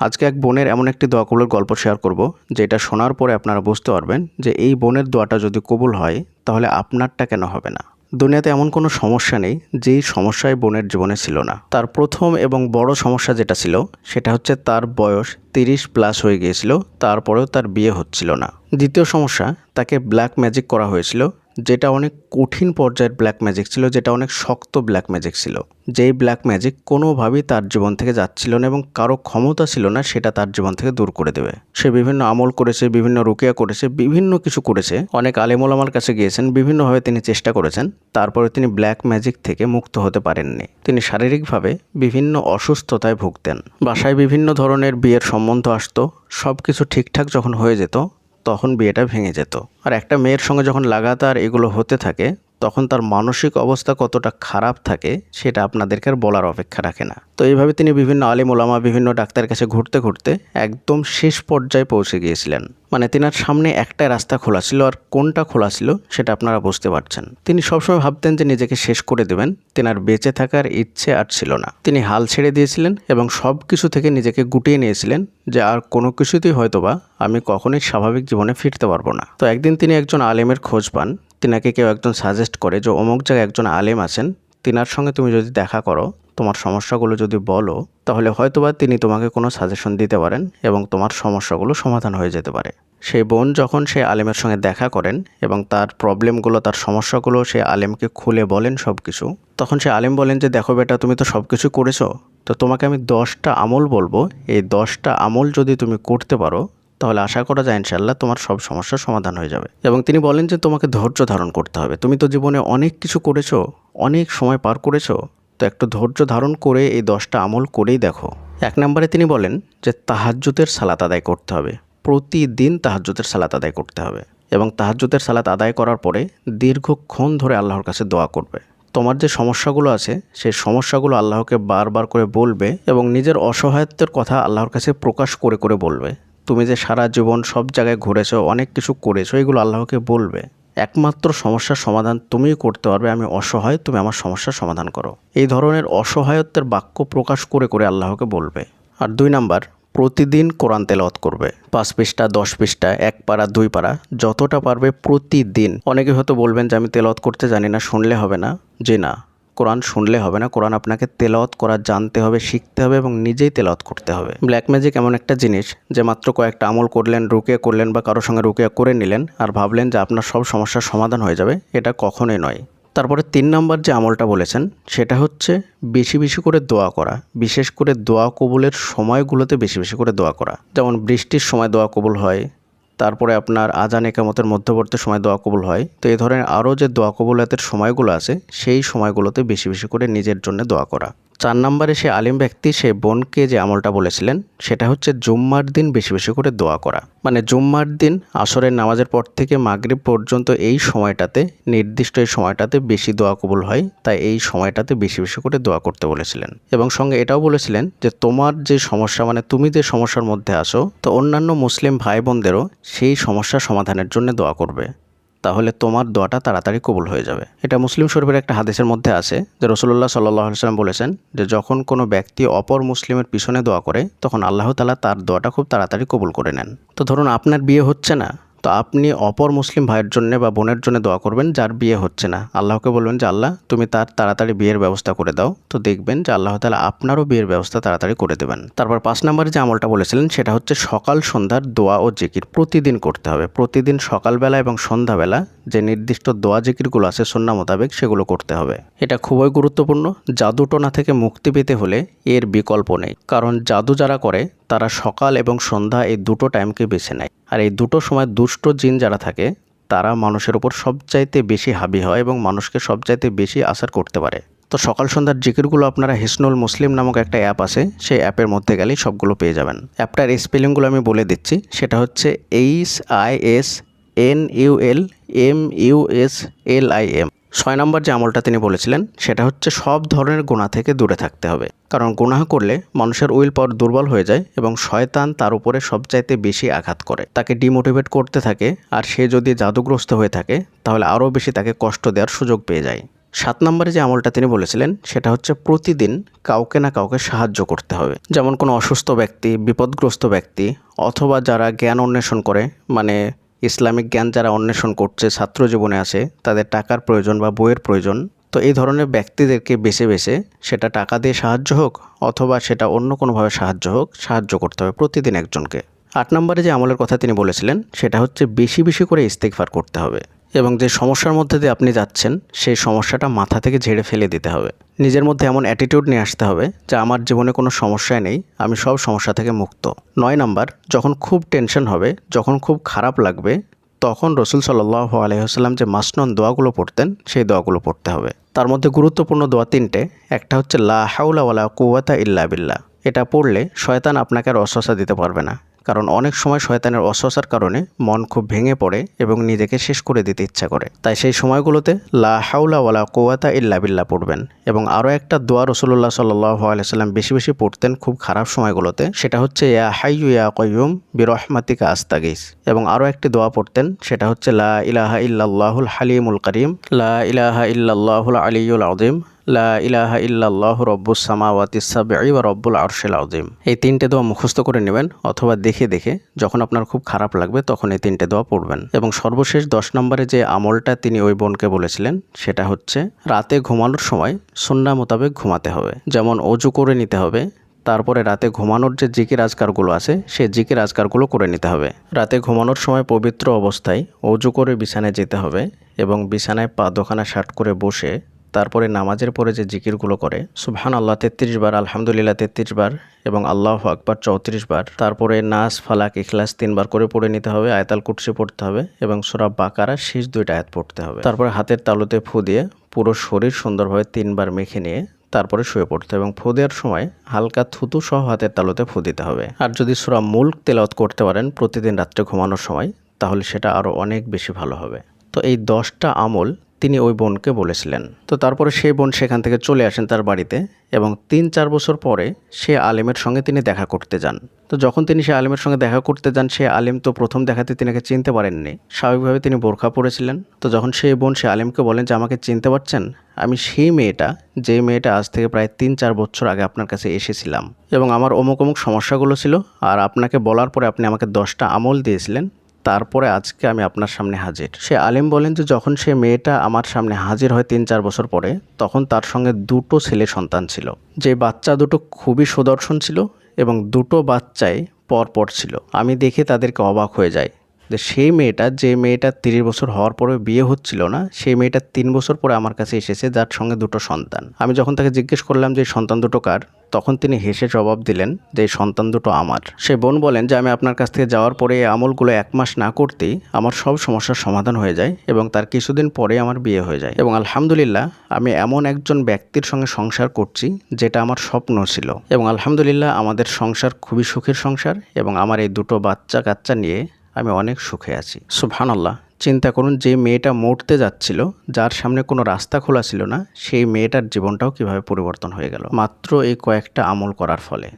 আজকে এক বোনের এমন একটি দোয়া কবুলের গল্প শেয়ার করব, যেটা শোনার পরে আপনারা বুঝতে পারবেন যে এই বোনের দোয়াটা যদি কবুল হয়, তাহলে আপনারটা কেন হবে না? দুনিয়াতে এমন কোনো সমস্যা নেই, যেই সমস্যায় বোনের জীবনে ছিল না। তার প্রথম এবং বড় সমস্যা যেটা ছিল, সেটা হচ্ছে তার বয়স তিরিশ প্লাস হয়ে গিয়েছিল, তারপরেও তার বিয়ে হচ্ছিল না। দ্বিতীয় সমস্যা, তাকে ব্ল্যাক ম্যাজিক করা হয়েছিল যেটা অনেক কঠিন পর্যায়ের ব্ল্যাক ম্যাজিক ছিল, যেটা অনেক শক্ত ব্ল্যাক ম্যাজিক ছিল। যেই ব্ল্যাক ম্যাজিক কোনোভাবেই তার জীবন থেকে যাচ্ছিল না এবং কারও ক্ষমতা ছিল না, সেটা তার জীবন থেকে দূর করে দেবে। সে বিভিন্ন আমল করেছে, বিভিন্ন রুকিয়া করেছে, বিভিন্ন কিছু করেছে। অনেক আলেমুল আমার কাছে গিয়েছেন, বিভিন্নভাবে তিনি চেষ্টা করেছেন, তারপরে তিনি ব্ল্যাক ম্যাজিক থেকে মুক্ত হতে পারেননি। তিনি শারীরিকভাবে বিভিন্ন অসুস্থতায় ভুগতেন। বাসায় বিভিন্ন ধরনের বিয়ের সম্বন্ধ আসতো সব কিছু ঠিকঠাক যখন হয়ে যেত তখন বিয়েটা ভেঙে যেত। আর একটা মেয়ের সঙ্গে যখন লাগাতার এগুলো হতে থাকে তখন তার মানসিক অবস্থা কতটা খারাপ থাকে, সেটা আপনাদেরকে আর বলার অপেক্ষা রাখে না। তো এইভাবে তিনি বিভিন্ন আলিম ওলামা, বিভিন্ন ডাক্তারের কাছে ঘুরতে ঘুরতে একদম শেষ পর্যায়ে পৌঁছে গিয়েছিলেন। মানে তেনার সামনে একটাই রাস্তা খোলা ছিল আর কোনটা খোলা ছিল, সেটা আপনারা বুঝতে পারছেন। তিনি সবসময় ভাবতেন যে নিজেকে শেষ করে দেবেন, তেনার বেঁচে থাকার ইচ্ছে আর ছিল না। তিনি হাল ছেড়ে দিয়েছিলেন এবং সব কিছু থেকে নিজেকে গুটিয়ে নিয়েছিলেন যে আর কোনো কিছুতেই হয়তোবা আমি কখনোই স্বাভাবিক জীবনে ফিরতে পারব না। তো একদিন তিনি একজন আলেমের খোঁজ পান তিনাকে কেউ একজন সাজেস্ট করে যে অমুক জায়গায় একজন আলেম আছেন, তিনার সঙ্গে তুমি যদি দেখা করো, তোমার সমস্যাগুলো যদি বলো, তাহলে হয়তোবা তিনি তোমাকে কোনো সাজেশন দিতে পারেন এবং তোমার সমস্যাগুলো সমাধান হয়ে যেতে পারে। সেই বোন যখন সেই আলেমের সঙ্গে দেখা করেন এবং তার প্রবলেমগুলো তার সমস্যাগুলো সেই আলেমকে খুলে বলেন সব কিছু তখন সে আলেম বলেন যে, দেখো বেটা, তুমি তো সব কিছু করেছ, তো তোমাকে আমি দশটা আমল বলব। এই দশটা আমল যদি তুমি করতে পারো তাহলে আশা করা যায় ইনশাল্লাহ তোমার সব সমস্যার সমাধান হয়ে যাবে। এবং তিনি বলেন যে তোমাকে ধৈর্য ধারণ করতে হবে। তুমি তো জীবনে অনেক কিছু করেছ, অনেক সময় পার করেছ। তো একটু ধৈর্য ধারণ করে এই দশটা আমল করেই দেখো। এক নম্বরে তিনি বলেন যে তাহাজ্জুদের সালাত আদায় করতে হবে। প্রতিদিন তাহাজ্জুদের সালাত আদায় করতে হবে। এবং তাহাজ্জুদের সালাত আদায় করার পরে দীর্ঘক্ষণ ধরে আল্লাহর কাছে দোয়া করবে। তোমার যে সমস্যাগুলো আছে, সেই সমস্যাগুলো আল্লাহকে বারবার করে বলবে এবং নিজের অসহায়ত্বের কথা আল্লাহর কাছে প্রকাশ করে করে বলবে। তুমি যে সারা জীবন সব জায়গায় ঘুরেছো, অনেক কিছু করেছ, এগুলো আল্লাহকে বলবে। একমাত্র সমস্যার সমাধান তুমিই করতে পারবে, আমি অসহায়, তুমি আমার সমস্যার সমাধান করো। এই ধরনের অসহায়ত্বের বাক্য প্রকাশ করে করে আল্লাহকে বলবে। আর দুই নাম্বার, প্রতিদিন কোরআন তেলাওয়াত করবে। পাঁচ পৃষ্ঠা, দশ পৃষ্ঠা, এক পারা দুই পারা যতটা পারবে প্রতিদিন। অনেকে হয়তো বলবেন যে, আমি তেলাওয়াত করতে জানি না, শুনলে হবে না। যে না। কোরআন শুনলে হবে না। কোরআন আপনাকে তেলাওয়াত করা, জানতে হবে, শিখতে হবে এবং নিজেই তেলাওয়াত করতে হবে। ব্ল্যাক ম্যাজিক এমন একটা জিনিস যে মাত্র কয়েকটা আমল করলেন রুকিয়া করলেন বা কারোর সঙ্গে রুকিয়া করে নিলেন আর ভাবলেন যে আপনার সব সমস্যার সমাধান হয়ে যাবে, এটা কখনোই নয়। তারপরে তিন নম্বর যে আমলটা বলেছেন, সেটা হচ্ছে বেশি বেশি করে দোয়া করা, বিশেষ করে দোয়া কবুলের সময়গুলোতে বেশি বেশি করে দোয়া করা। যেমন বৃষ্টির সময় দোয়া কবুল হয় তারপরে আপনার আজান একামতের মধ্যবর্তী সময় দোয়া কবুল হয়। তো এই ধরনের আরও যে দোয়া কবুলাতের সময়গুলো আছে, সেই সময়গুলোতে বেশি বেশি করে নিজের জন্য দোয়া করা। চার নম্বরে সে আলিম ব্যক্তি, সে বোনকে যে আমলটা বলেছিলেন, সেটা হচ্ছে জুম্মার দিন বেশি বেশি করে দোয়া করা। মানে জুম্মার দিন, আসরের নামাজের পর থেকে মাগরিব পর্যন্ত এই সময়টাতে, নির্দিষ্ট এই সময়টাতে বেশি দোয়া কবুল হয়, তাই এই সময়টাতে বেশি বেশি করে দোয়া করতে বলেছিলেন। এবং সঙ্গে এটাও বলেছিলেন যে, তোমার যে সমস্যা মানে তুমি যে সমস্যার মধ্যে আসো তো অন্যান্য মুসলিম ভাই বোনদেরও সেই সমস্যা সমাধানের জন্য দোয়া করবে। তাহলে তোমার দোয়াটা তাড়াতাড়ি কবুল হয়ে যাবে। এটা মুসলিম শরীফের একটা হাদিসের মধ্যে আছে যে রসুল্লাহ সাল্লাহ সাল্লাম বলেছেন যে যখন কোনো ব্যক্তি অপর মুসলিমের পিছনে দোয়া করে, তখন আল্লাহ তালা তার দোয়াটা খুব তাড়াতাড়ি কবুল করে নেন। তো ধরুন আপনার বিয়ে হচ্ছে না তো আপনি অপর মুসলিম ভাইয়ের জন্য বা বোনের জন্য দোয়া করবেন, যার বিয়ে হচ্ছে না। আল্লাহকে বলবেন যে, আল্লাহ, তুমি তার তাড়াতাড়ি বিয়ের ব্যবস্থা করে দাও। তো দেখবেন যে, আল্লাহ তালা আপনারও বিয়ের ব্যবস্থা তাড়াতাড়ি করে দেবেন। তারপর পাঁচ নম্বরে যে আমলটা বলেছিলেন, সেটা হচ্ছে সকাল সন্ধ্যার দোয়া ও জিকির। প্রতিদিন করতে হবে। প্রতিদিন সকালবেলা এবং সন্ধ্যাবেলা যে নির্দিষ্ট দোয়া জিকিরগুলো আছে সন্না মোতাবেক, সেগুলো করতে হবে। এটা খুবই গুরুত্বপূর্ণ। জাদুটোনা থেকে মুক্তি পেতে হলে এর বিকল্প নেই। কারণ জাদু যারা করে তারা সকাল এবং সন্ধ্যা এই দুটো টাইমকে বেছে নেয়। আর এই দুটো সময় দুষ্ট জিন যারা থাকে, তারা মানুষের উপর সবচাইতে বেশি হাবি হয় এবং মানুষকে সবচাইতে বেশি আসার করতে পারে। তো সকাল সন্ধ্যার জিকিরগুলো আপনারা হিসনুল মুসলিম নামক একটা অ্যাপ আছে, সেই অ্যাপের মধ্যে গেলেই সবগুলো পেয়ে যাবেন। অ্যাপটার স্পেলিংগুলো আমি বলে দিচ্ছি। সেটা হচ্ছে H I S N U L M U S L I M ছয় নম্বর যে আমলটা তিনি বলেছিলেন, সেটা হচ্ছে সব ধরনের গুণা থেকে দূরে থাকতে হবে। কারণ গুনাহ করলে মানুষের উইল পাওয়ার দুর্বল হয়ে যায় এবং শয়তান তার উপরে সবচাইতে বেশি আঘাত করে। তাকে ডিমোটিভেট করতে থাকে, আর সে যদি জাদুগ্রস্ত হয়ে থাকে, তাহলে আরও বেশি তাকে কষ্ট দেওয়ার সুযোগ পেয়ে যায়। সাত নম্বরে যে আমলটা তিনি বলেছিলেন, সেটা হচ্ছে প্রতিদিন কাউকে না কাউকে সাহায্য করতে হবে। যেমন কোনো অসুস্থ ব্যক্তি, বিপদগ্রস্ত ব্যক্তি, অথবা যারা জ্ঞান অন্বেষণ করে মানে ইসলামিক জ্ঞান যারা অন্বেষণ করছে, ছাত্র জীবনে আছে, তাদের টাকার প্রয়োজন বা বইয়ের প্রয়োজন। তো এই ধরনের ব্যক্তিদেরকে বেছে বেছে সেটা টাকা দিয়ে সাহায্য হোক অথবা সেটা অন্য কোনোভাবে সাহায্য হোক, সাহায্য করতে হবে প্রতিদিন একজনকে। আট নম্বরে যে আমলের কথা তিনি বলেছিলেন, সেটা হচ্ছে বেশি বেশি করে ইস্তেকফার করতে হবে। এবং যে সমস্যার মধ্যে দিয়ে আপনি যাচ্ছেন, সেই সমস্যাটা মাথা থেকে ঝেড়ে ফেলে দিতে হবে। নিজের মধ্যে এমন অ্যাটিটিউড নিয়ে আসতে হবে যে, আমার জীবনে কোনো সমস্যায় নেই, আমি সব সমস্যা থেকে মুক্ত। নয় নাম্বার, যখন খুব টেনশন হবে, যখন খুব খারাপ লাগবে, তখন রসুল সাল্লাহ আলহিহাস্লাম যে মাসনন দোয়াগুলো পড়তেন, সেই দোয়াগুলো পড়তে হবে। তার মধ্যে গুরুত্বপূর্ণ দোয়া তিনটে, একটা হচ্ছে লা হাউলা ওয়ালা কুয়াতা ইল্লা বিল্লা এটা পড়লে শয়তান আপনাকে আর অস্বসা দিতে পারবে না। কারণ অনেক সময় শয়তানের অস্বসার কারণে মন খুব ভেঙে পড়ে এবং নিজেকে শেষ করে দিতে ইচ্ছা করে। তাই সেই সময়গুলোতে লা হাউলা ওয়ালা কোয়াতা ইল্লা বিল্লা পড়বেন এবং আরও একটা দোয়া রসুল্লাহ সাল্লাহ আলাইসাল্লাম বেশি বেশি পড়তেন খুব খারাপ সময়গুলোতে, সেটা হচ্ছে, ইয়া হাইয়ু ইয়া কয়ুম বিরহমাতিকা আস্তাগিস এবং আরও একটি দোয়া পড়তেন, সেটা হচ্ছে, লা ইলাহা ইল্লাল্লাহুল হালিমুল করিম লা ইলাহা ইল্লাল্লাহুল আলিউল আদিম লা ইলাহা ইল্লাল্লাহু রব্বুস সামাওয়াতি সাবঈ ওয়া রব্বুল আরশিল আযীম। এই তিনটে দোয়া মুখস্থ করে নেবেন অথবা দেখে দেখে যখন আপনার খুব খারাপ লাগবে তখন এই তিনটে দোয়া পড়বেন। এবং সর্বশেষ দশ নম্বরে যে আমলটা তিনি ওই বোনকে বলেছিলেন সেটা হচ্ছে, রাতে ঘুমানোর সময় সুন্না মোতাবেক ঘুমাতে হবে। যেমন অজু করে নিতে হবে, তারপরে রাতে ঘুমানোর যে জিকির আজকারগুলো আছে, সে জিকির আজকারগুলো করে নিতে হবে। রাতে ঘুমানোর সময় পবিত্র অবস্থায় অজু করে বিছানায় যেতে হবে এবং বিছানায় পা দোকানা শার্ট করে বসে তারপরে নামাজের পরে যে জিকিরগুলো করে সুবহান আল্লাহ তেত্রিশ বার, আলহামদুলিল্লাহ, তেত্রিশ বার এবং আল্লাহ আকবার চৌত্রিশ বার। তারপরে নাস, ফালাক, ইখলাস তিনবার করে পড়ে নিতে হবে, আয়তাল কুটসি পড়তে হবে এবং সুরা বাকারা শেষ দুইটা আয়াত পড়তে হবে। তারপরে হাতের তালুতে ফু দিয়ে পুরো শরীর সুন্দরভাবে তিনবার মেখে নিয়ে তারপরে শুয়ে পড়তে এবং ফু দেওয়ার সময় হালকা থুতু সহ হাতের তালুতে ফু দিতে হবে। আর যদি সুরা মুল্ক তেলাওয়াত করতে পারেন প্রতিদিন রাত্রে ঘুমানোর সময়, তাহলে সেটা আরও অনেক বেশি ভালো হবে। তো এই দশটা আমল তিনি ওই বোনকে বলেছিলেন। তো তারপরে সেই বোন সেখান থেকে চলে আসেন তার বাড়িতে এবং তিন চার বছর পরে সে আলেমের সঙ্গে তিনি দেখা করতে যান। তো যখন তিনি সে আলেমের সঙ্গে দেখা করতে যান, সে আলেম তো প্রথম দেখাতে তিনাকে চিনতে পারেননি। স্বাভাবিকভাবে তিনি বোরখা পড়েছিলেন তো যখন সেই বোন সে আলেমকে বলেন যে, আমাকে চিনতে পারছেন? আমি সেই মেয়েটা, যে মেয়েটা আজ থেকে প্রায় তিন চার বছর আগে আপনার কাছে এসেছিলাম এবং আমার অমুক অমুক সমস্যাগুলো ছিল আর আপনাকে বলার পরে আপনি আমাকে দশটা আমল দিয়েছিলেন তারপরে আজকে আমি আপনার সামনে হাজির। সে আলিম বলেন যে, যখন সে মেয়েটা আমার সামনে হাজির হয় তিন চার বছর পরে, তখন তার সঙ্গে দুটো ছেলে সন্তান ছিল। যে বাচ্চা দুটো খুবই সুদর্শন ছিল এবং দুটো বাচ্চাই পরপর ছিল। আমি দেখে তাদেরকে অবাক হয়ে যাই। যে সেই মেয়েটা, যে মেয়েটা তিরিশ বছর হওয়ার পরে বিয়ে হচ্ছিল না, সেই মেয়েটা তিন বছর পরে আমার কাছে এসেছে যার সঙ্গে দুটো সন্তান। আমি যখন তাকে জিজ্ঞেস করলাম যে সন্তান দুটো কার? তখন তিনি হেসে জবাব দিলেন যে সন্তান দুটো আমার। সে বোন বলেন যে, আমি আপনার কাছ থেকে যাওয়ার পরে এই আমলগুলো এক মাস না করতেই আমার সব সমস্যার সমাধান হয়ে যায় এবং তার কিছুদিন পরে আমার বিয়ে হয়ে যায়। এবং আলহামদুলিল্লাহ, আমি এমন একজন ব্যক্তির সঙ্গে সংসার করছি যেটা আমার স্বপ্ন ছিল। এবং আলহামদুলিল্লাহ, আমাদের সংসার খুবই সুখের সংসার এবং আমার এই দুটো বাচ্চা কাচ্চা নিয়ে আমি অনেক সুখে আছি। সুফান আল্লাহ চিন্তা করুন যে মেয়েটা মরতে যাচ্ছিল, যার সামনে কোনো রাস্তা খোলা ছিল না, সেই মেয়েটার জীবনটাও কীভাবে পরিবর্তন হয়ে গেল। মাত্র এই কয়েকটা আমল করার ফলে।